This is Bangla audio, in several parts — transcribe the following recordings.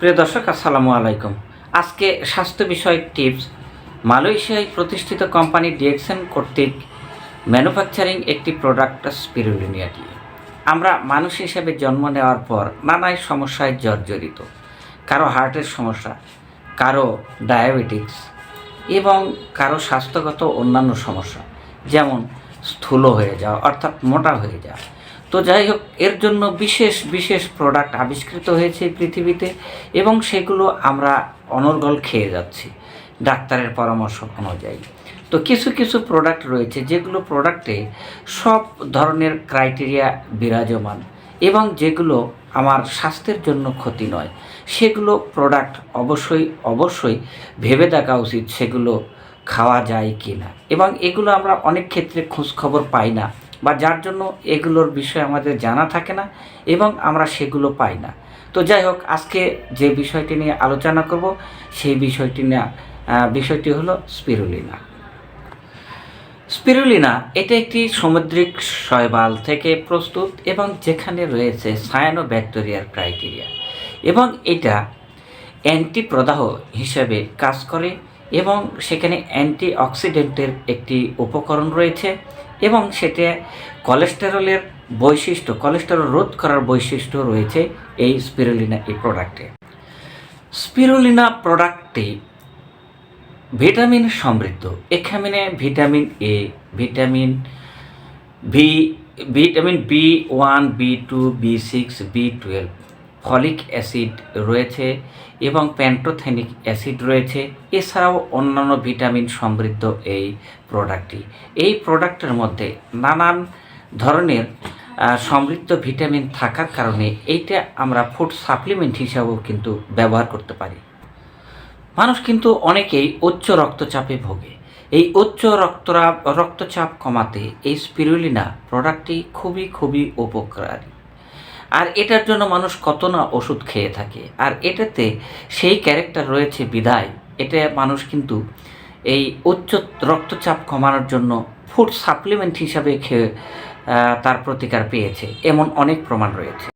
প্রিয় দর্শক, আসসালামু আলাইকুম। আজকে স্বাস্থ্য বিষয়ক টিপস। মালয়েশিয়ায় প্রতিষ্ঠিত কোম্পানি ডিএক্সএন কর্তৃক ম্যানুফ্যাকচারিং একটি প্রোডাক্ট স্পিরুলিনিয়া দিয়ে। আমরা মানুষ হিসেবে জন্ম নেওয়ার পর নানাই সমস্যায় জর্জরিত। কারও হার্টের সমস্যা, কারও ডায়াবেটিক্স এবং কারও স্বাস্থ্যগত অন্যান্য সমস্যা, যেমন স্থূল হয়ে যাওয়া, অর্থাৎ মোটা হয়ে যাওয়া। তো যাই হোক, এর জন্য বিশেষ বিশেষ প্রোডাক্ট আবিষ্কৃত হয়েছে পৃথিবীতে এবং সেগুলো আমরা অনর্গল খেয়ে যাচ্ছি ডাক্তারের পরামর্শ অনুযায়ী। তো কিছু কিছু প্রোডাক্ট রয়েছে যেগুলো প্রোডাক্টে সব ধরনের ক্রাইটেরিয়া বিরাজমান এবং যেগুলো আমার স্বাস্থ্যের জন্য ক্ষতি নয়। সেগুলো প্রোডাক্ট অবশ্যই অবশ্যই ভেবে দেখা উচিত সেগুলো খাওয়া যায় কি না এবং এগুলো আমরা অনেক ক্ষেত্রে খোঁজখবর পাই না। বা যার জন্য এগুলোর বিষয়ে আমাদের জানা থাকে না এবং আমরা সেগুলো পাই না। তো যাই হোক, আজকে যে বিষয়টি নিয়ে আলোচনা করব, সেই বিষয়টি নিয়ে বিষয়টি হলো স্পিরুলিনা। স্পিরুলিনা, এটা একটি সামুদ্রিক শৈবাল থেকে প্রস্তুত এবং যেখানে রয়েছে সায়ানো ব্যাকটেরিয়ার ক্রাইটেরিয়া এবং এটা অ্যান্টি প্রদাহ হিসেবে কাজ করে এবং সেখানে অ্যান্টি অক্সিডেন্টের একটি উপকরণ রয়েছে এবং সেটা কোলেস্টেরলের বৈশিষ্ট্য, কোলেস্টেরল রোধ করার বৈশিষ্ট্য রয়েছে এই স্পিরুলিনা এই প্রোডাক্টে স্পিরুলিনা প্রোডাক্টটি ভিটামিন সমৃদ্ধ। এখানে vitamin A vitamin V vitamin B one B two B six B twelve folic acid রয়েছে এবং প্যান্টোথেনিক অ্যাসিড রয়েছে। এছাড়াও অন্যান্য ভিটামিন সমৃদ্ধ এই প্রোডাক্টটি। এই প্রোডাক্টের মধ্যে নানান ধরনের সমৃদ্ধ ভিটামিন থাকার কারণে এইটা আমরা ফুড সাপ্লিমেন্ট হিসাবেও কিন্তু ব্যবহার করতে পারি। মানুষ কিন্তু অনেকেই উচ্চ রক্তচাপে ভোগে। এই উচ্চ রক্তরাপ রক্তচাপ কমাতে এই স্পিরুলিনা প্রোডাক্টটি খুবই খুবই উপকারী। আর এটার জন্য মানুষ কত না ওষুধ খেয়ে থাকে। আর এটাতে সেই ক্যারেক্টার রয়েছে বিদায়। এটা মানুষ কিন্তু এই উচ্চ রক্তচাপ কমানোর জন্য ফুড সাপ্লিমেন্ট হিসাবে খেয়ে তার প্রতিকার পেয়েছে, এমন অনেক প্রমাণ রয়েছে।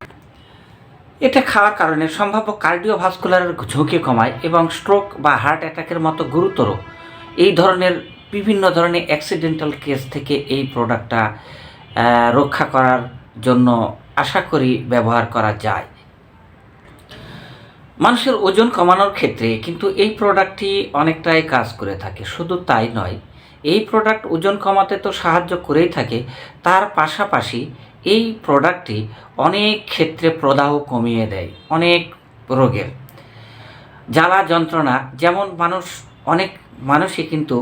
এটা খাওয়ার কারণে সম্ভাব্য কার্ডিওভাস্কুলার ঝুঁকি কমায় এবং স্ট্রোক বা হার্ট অ্যাটাকের মতো গুরুতর এই ধরনের বিভিন্ন ধরনের অ্যাক্সিডেন্টাল কেস থেকে এই প্রোডাক্টটা রক্ষা করার জন্য আশা করি ব্যবহার করা যায়। মানুষের ওজন কমানোর ক্ষেত্রে কিন্তু এই প্রোডাক্টটি অনেকটাই কাজ করে থাকে, শুধু তাই নয়, এই প্রোডাক্ট ওজন কমাতে তো সাহায্য করেই থাকে, তার পাশাপাশি এই প্রোডাক্টটি অনেক ক্ষেত্রে প্রদাহ কমিয়ে দেয়, অনেক রোগের। জ্বালা যন্ত্রণা, যেমন মানুষ, অনেক মানুষই কিন্তু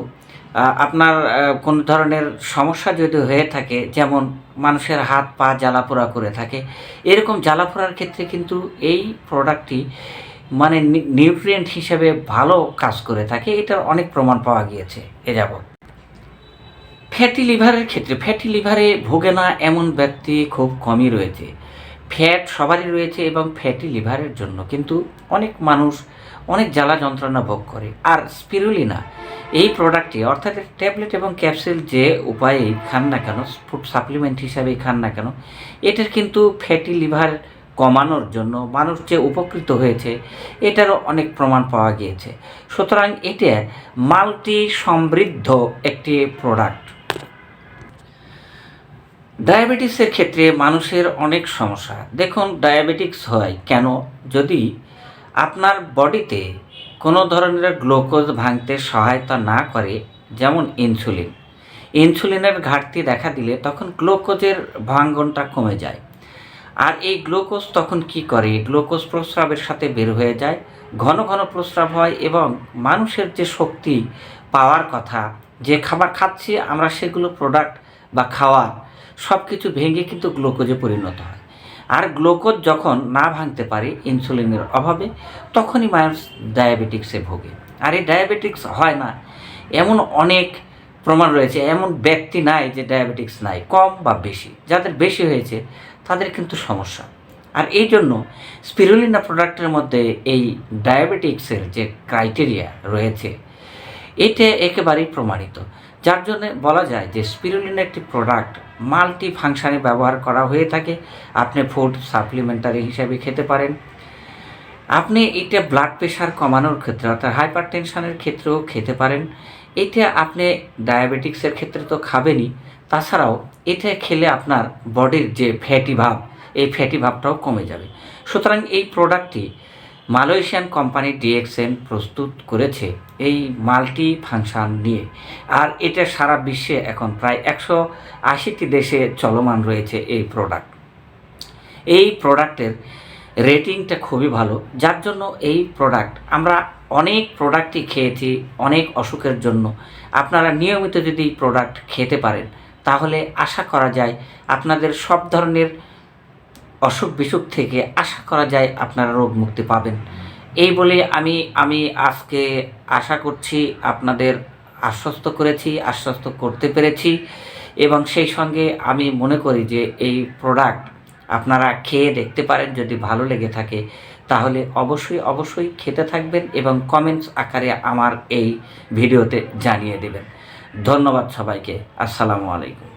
আপনার কোনো ধরনের সমস্যা যদি হয়ে থাকে, যেমন মানুষের হাত পা জ্বালাপোড়া করে থাকে, এরকম জ্বালাপোড়ার ক্ষেত্রে কিন্তু এই প্রোডাক্টটি মানে নিউট্রিয়েন্ট হিসেবে ভালো কাজ করে থাকে। এটার অনেক প্রমাণ পাওয়া গিয়েছে এ যাবৎ। ফ্যাটি লিভারের ক্ষেত্রে ফ্যাটি লিভারে ভোগে না এমন ব্যক্তি খুব কমই রয়েছে। ফ্যাট সবারই রয়েছে এবং ফ্যাটি লিভারের জন্য। কিন্তু অনেক মানুষ অনেক জ্বালা যন্ত্রণা ভোগ করে। আর স্পিরুলিনা, এই প্রোডাক্টটি অর্থাৎ ট্যাবলেট এবং ক্যাপসুল যে উপায়েই খান না কেন, ফুড সাপ্লিমেন্ট হিসাবেই খান না কেন, এটার কিন্তু ফ্যাটি লিভার কমানোর জন্য মানুষ যে উপকৃত হয়েছে, এটারও অনেক প্রমাণ পাওয়া গিয়েছে। সুতরাং এটা মাল্টি সমৃদ্ধ একটি প্রোডাক্ট। ডায়াবেটিসের ক্ষেত্রে মানুষের অনেক সমস্যা। দেখুন, ডায়াবেটিক্স হয় কেন? যদি আপনার বডিতে কোনো ধরনের গ্লুকোজ ভাঙতে সহায়তা না করে, যেমন ইনসুলিন, ইনসুলিনের ঘাটতি দেখা দিলে তখন গ্লুকোজের ভাঙ্গনটা কমে যায়। আর এই গ্লুকোজ তখন কি করে? গ্লুকোজ প্রস্রাবের সাথে বের হয়ে যায়, ঘন ঘন প্রস্রাব হয় এবং মানুষের যে শক্তি পাওয়ার কথা, যে খাবার খাচ্ছি আমরা সেগুলো প্রোডাক্ট বা খাওয়ার সব কিছু ভেঙে কিন্তু গ্লুকোজে পরিণত হয়। আর গ্লুকোজ যখন না ভাঙতে পারে ইনসুলিনের অভাবে, তখনই মানুষ ডায়াবেটিক্সে ভোগে। আর এই ডায়াবেটিক্স হয় না। এমন অনেক প্রমাণ রয়েছে, এমন ব্যক্তি নাই যে ডায়াবেটিক্স নাই, কম বা বেশি। যাদের বেশি হয়েছে, তাদের কিন্তু সমস্যা। আর এই জন্য স্পিরুলিনা প্রোডাক্টের মধ্যে এই ডায়াবেটিক্সের যে ক্রাইটেরিয়া রয়েছে এটা একেবারেই প্রমাণিত। যার জন্য বলা যায় যে স্পিরুলিন একটি প্রোডাক্ট মাল্টি ফাংশানে ব্যবহার করা হয়ে থাকে। আপনি ফুড সাপ্লিমেন্টারি হিসাবে খেতে পারেন। আপনি এটা ব্লাড প্রেশার কমানোর ক্ষেত্রে, অর্থাৎ হাইপার টেনশনের ক্ষেত্রেও খেতে পারেন। এটা আপনি ডায়াবেটিক্সের ক্ষেত্রে তো খাবেনই। তাছাড়াও এটা খেলে আপনার বডির যে ফ্যাটি ভাব, এই ফ্যাটি ভাবটাও কমে যাবে। সুতরাং এই প্রোডাক্টটি মালয়েশিয়ান কোম্পানি ডিএক্সএন প্রস্তুত করেছে। এই মাল্টি ফাংশন নিয়ে। আর এটা সারা বিশ্বে এখন প্রায় একশো আশিটি দেশে চলমান রয়েছে এই প্রোডাক্ট এই প্রোডাক্টের রেটিংটা খুবই ভালো। যার জন্য এই প্রোডাক্ট আমরা অনেক প্রোডাক্টই খেয়েছি, অনেক অসুখের জন্য। আপনারা নিয়মিত যদি এই প্রোডাক্ট খেতে পারেন, তাহলে আশা করা যায় আপনাদের সব ধরনের অসুখ বিসুখ থেকে আশা করা যায় আপনারা রোগ মুক্তি পাবেন। এই বলে আমি আমি আজকে আশা করছি আপনাদের আশ্বস্ত করেছি, আশ্বস্ত করতে পেরেছি এবং সেই সঙ্গে আমি মনে করি যে এই প্রোডাক্ট আপনারা খেয়ে দেখতে পারেন, যদি ভালো লেগে থাকে তাহলে অবশ্যই অবশ্যই খেতে থাকবেন এবং কমেন্টস আকারে আমার এই ভিডিওতে জানিয়ে দেবেন। ধন্যবাদ সবাইকে। আসসালামু আলাইকুম।